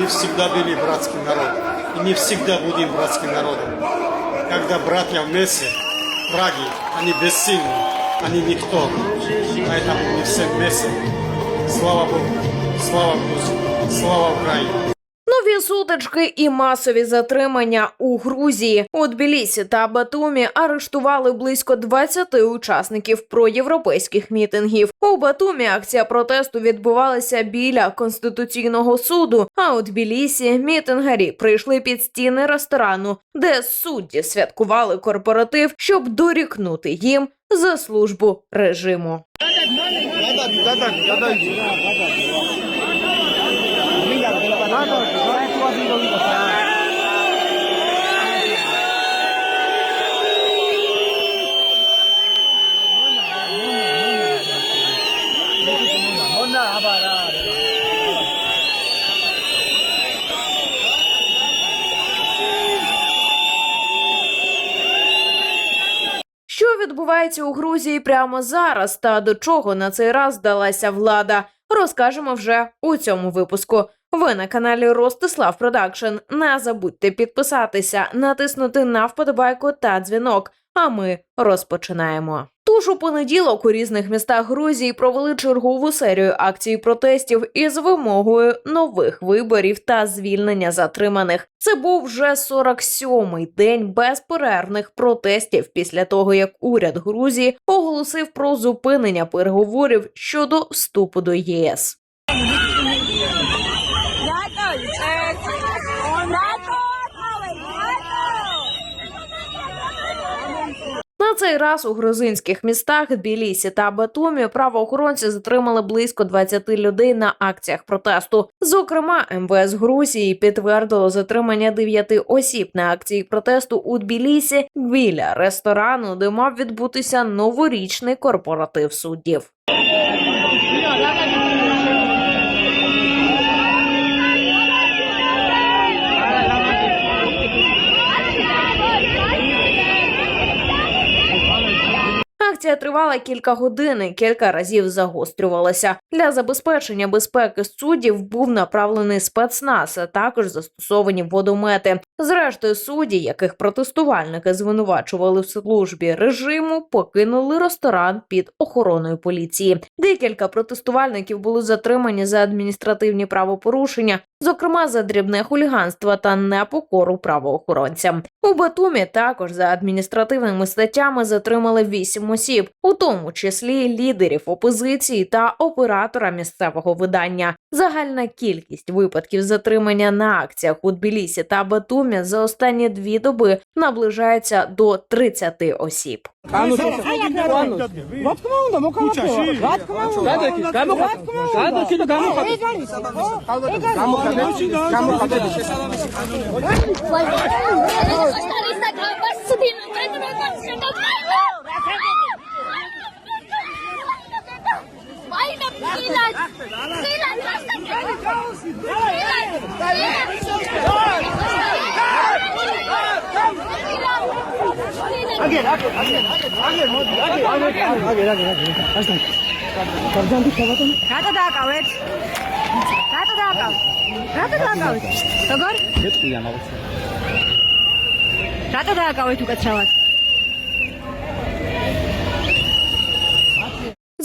Украина. Мы всегда были братским народом. И не всегда будем братским народом. Когда братья вместе, враги, они бессильны, они никто. Поэтому мы все вместе. Слава Богу, слава Грузии, слава Украине. Сутички і масові затримання у Грузії у Тбілісі та Батумі арештували близько 20 учасників проєвропейських мітингів. У Батумі акція протесту відбувалася біля конституційного суду. А у Тбілісі мітингарі прийшли під стіни ресторану, де судді святкували корпоратив, щоб дорікнути їм за службу режиму. Що відбувається у Грузії прямо зараз та до чого на цей раз здалася влада, розкажемо вже у цьому випуску. Ви на каналі Ростислав Продакшн. Не забудьте підписатися, натиснути на вподобайку та дзвінок. А ми розпочинаємо. Тож у понеділок у різних містах Грузії провели чергову серію акцій протестів із вимогою нових виборів та звільнення затриманих. Це був вже 47-й день безперервних протестів після того, як уряд Грузії оголосив про зупинення переговорів щодо вступу до ЄС. Цей раз у грузинських містах Тбілісі та Батумі правоохоронці затримали близько 20 людей на акціях протесту. Зокрема, МВС Грузії підтвердило затримання 9 осіб на акції протесту у Тбілісі біля ресторану, де мав відбутися новорічний корпоратив суддів. Тривала кілька годин і кілька разів загострювалася. Для забезпечення безпеки суддів був направлений спецназ, а також застосовані водомети. Зрештою, судді, яких протестувальники звинувачували в службі режиму, покинули ресторан під охороною поліції. Декілька протестувальників були затримані за адміністративні правопорушення, зокрема за дрібне хуліганство та непокору правоохоронцям. У Батумі також за адміністративними статтями затримали вісім осіб, у тому числі лідерів опозиції та оператора місцевого видання. Загальна кількість випадків затримання на акціях у Тбілісі та Батумі за останні дві доби наближається до 30 осіб. აგერ აგერ აგერ აგერ მოდი აგერ აგერ აგერ აგერ ასთან გარდანდი შევატონ რატო დააკავეთ რატო დააკავეთ რატო დააკავეთ როგორ გეტყვიან რაღაცა რატო დააკავეთ უკაცრავად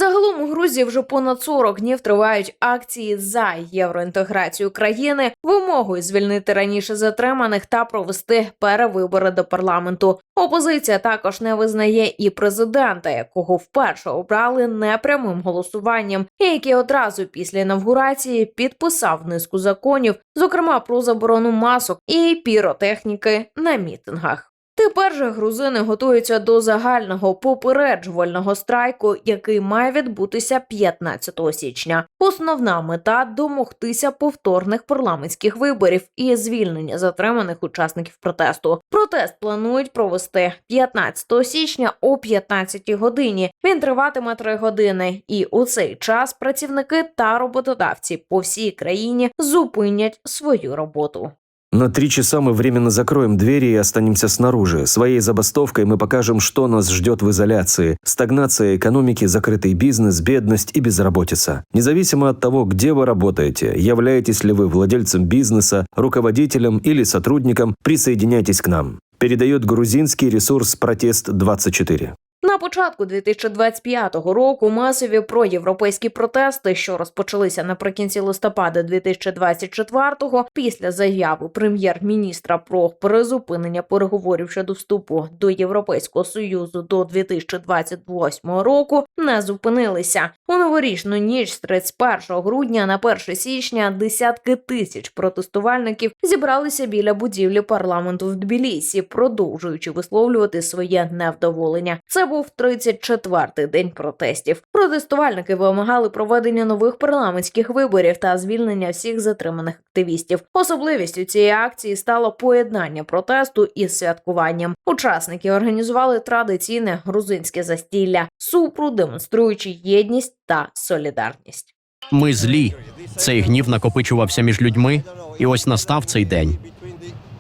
Загалом у Грузії вже понад 40 днів тривають акції за євроінтеграцію країни, вимогою звільнити раніше затриманих та провести перевибори до парламенту. Опозиція також не визнає і президента, якого вперше обрали непрямим голосуванням, і який одразу після інавгурації підписав низку законів, зокрема про заборону масок і піротехніки на мітингах. Тепер же грузини готуються до загального попереджувального страйку, який має відбутися 15 січня. Основна мета домогтися повторних парламентських виборів і звільнення затриманих учасників протесту. Протест планують провести 15 січня о 15 годині. Він триватиме 3 години, і у цей час працівники та роботодавці по всій країні зупинять свою роботу. На три часа мы временно закроем двери и останемся снаружи. Своей забастовкой мы покажем, что нас ждет в изоляции. Стагнация экономики, закрытый бизнес, бедность и безработица. Независимо от того, где вы работаете, являетесь ли вы владельцем бизнеса, руководителем или сотрудником, присоединяйтесь к нам. Передает грузинский ресурс «Протест-24». На початку 2025 року масові проєвропейські протести, що розпочалися наприкінці листопада 2024-го, після заяви прем'єр-міністра про призупинення переговорів щодо вступу до Європейського союзу до 2028 року, не зупинилися. У новорічну ніч з 31 грудня на 1 січня десятки тисяч протестувальників зібралися біля будівлі парламенту в Тбілісі, продовжуючи висловлювати своє невдоволення. Це був 34-й день протестів. Протестувальники вимагали проведення нових парламентських виборів та звільнення всіх затриманих активістів. Особливістю цієї акції стало поєднання протесту із святкуванням. Учасники організували традиційне грузинське застілля, супру демонструючи єдність та солідарність. Ми злі. Цей гнів накопичувався між людьми, і ось настав цей день.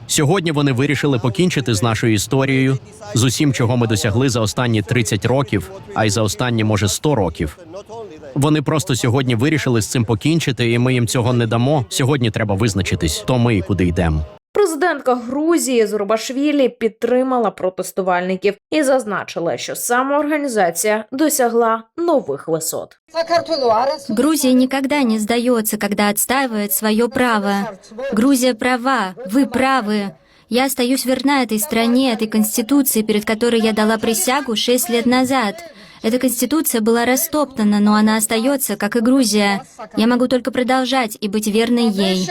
Сьогодні вони вирішили покінчити з нашою історією, з усім, чого ми досягли за останні 30 років, а й за останні, може, 100 років. Вони просто сьогодні вирішили з цим покінчити, і ми їм цього не дамо. Сьогодні треба визначитись, то ми і куди йдемо. Президентка Грузії Зурбашвілі підтримала протестувальників і зазначила, що самоорганізація досягла нових висот. Грузия никогда не сдается, когда отстаивает свое право. Грузия права, вы правы. Я остаюсь верна этой стране, этой конституции, перед которой я дала присягу шесть лет назад. Эта конституция была растоптана, но она остается, как и Грузия. Я могу только продолжать и быть верной ей.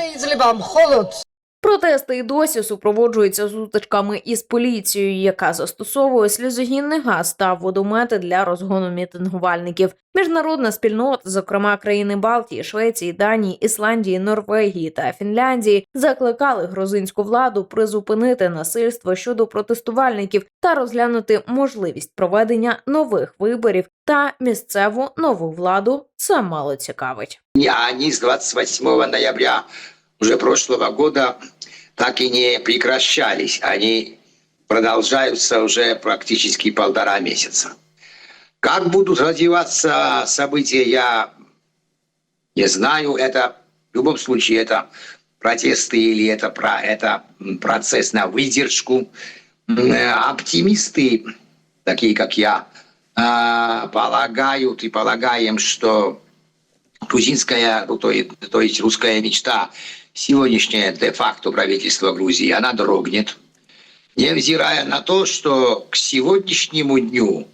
Протести й досі супроводжуються сутичками із поліцією, яка застосовує сльозогінний газ та водомети для розгону мітингувальників. Міжнародна спільнота, зокрема країни Балтії, Швеції, Данії, Ісландії, Норвегії та Фінляндії, закликали грузинську владу призупинити насильство щодо протестувальників та розглянути можливість проведення нових виборів та місцеву нову владу. Це мало цікавить. И они с 28 ноября уже прошлого года так и не прекращались. Они продолжаются уже практически полтора месяца. Как будут развиваться события, я не знаю. Это в любом случае это протесты или это, про, это процесс на выдержку. Э, Оптимисты, такие как я, а, полагают и полагаем, что грузинская, ну, то, то есть русская мечта, сегодняшнее де-факто правительство Грузии, она дрогнет, невзирая на то, что к сегодняшнему дню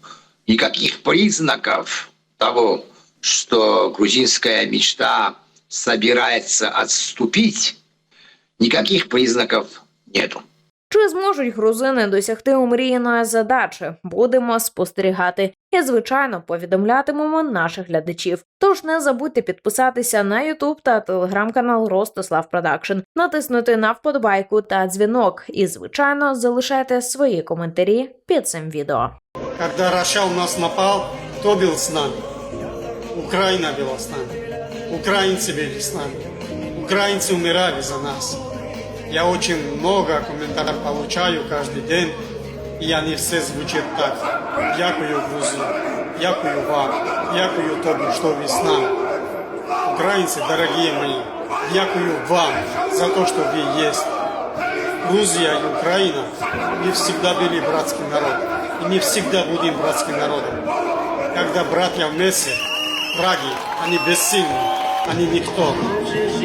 никаких признаков того, что грузинская мечта собирается отступить, никаких признаков нету. Чи зможуть грузини досягти омріяної задачі? Будемо спостерігати і, звичайно, повідомлятимемо наших глядачів. Тож не забудьте підписатися на Ютуб та телеграм-канал Ростислав Продакшн, натиснути на вподобайку та дзвінок. І, звичайно, залишайте свої коментарі під цим відео. Когда Раша у нас напал, кто был с нами? Украина была с нами. Украинцы были с нами. Украинцы умирали за нас. Я очень много комментариев получаю каждый день, и они все звучат так. Дякую, Грузия. Дякую вам. Дякую тобі, что вы с нами. Украинцы, дорогие мои, дякую вам за то, что вы есть. Грузия и Украина, мы всегда были братским народом. И мы всегда будем братским народом. Когда братья вместе, враги, они бессильны, они никто.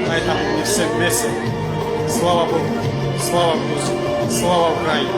Поэтому мы все вместе. Слава Богу, слава Богу! слава Украине.